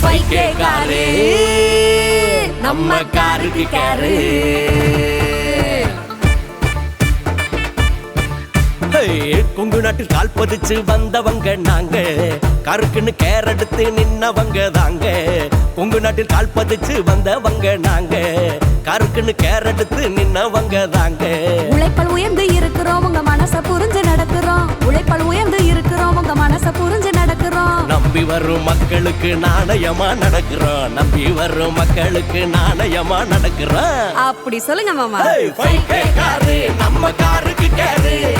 ஃபைக்கே car நம்ம காருக்கு கேரு. கொங்கு நாட்டில் கால் பதிச்சு வந்தவங்க நாங்க. கருக்குன்னு கேர் எடுத்து நின்னவங்க தாங்க. கொங்கு நாட்டில் கால் பதிச்சு வந்தவங்க நாங்க. கருக்குன்னு கேர் எடுத்து நின்னவங்க தாங்க. உழைப்பால் உயர்ந்து இருக்கிறோம் உங்க மனச புரிஞ்சு நடக்கிறோம். உழைப்பால் உயர்ந்து இருக்கிறோம் உங்க மனச புரிஞ்சு நடக்கிறோம். நம்பி வரும் மக்களுக்கு நாணயமா நடக்கிறோம். நம்பி வரும் மக்களுக்கு நாணயமா நடக்கிறோம். அப்படி சொல்லுங்க மாமா. நம்ம காருக்கு care.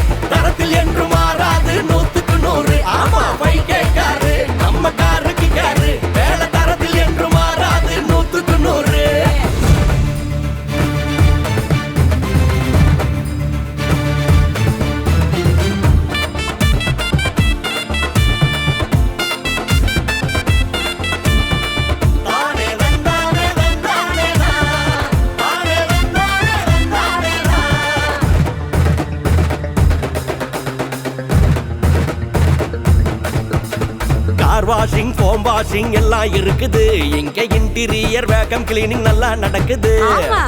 Car washing foam washing எல்லாம் இருக்குது. இங்க இன்டீரியர் வேகம் கிளீனிங் நல்லா நடக்குது. ஆமா.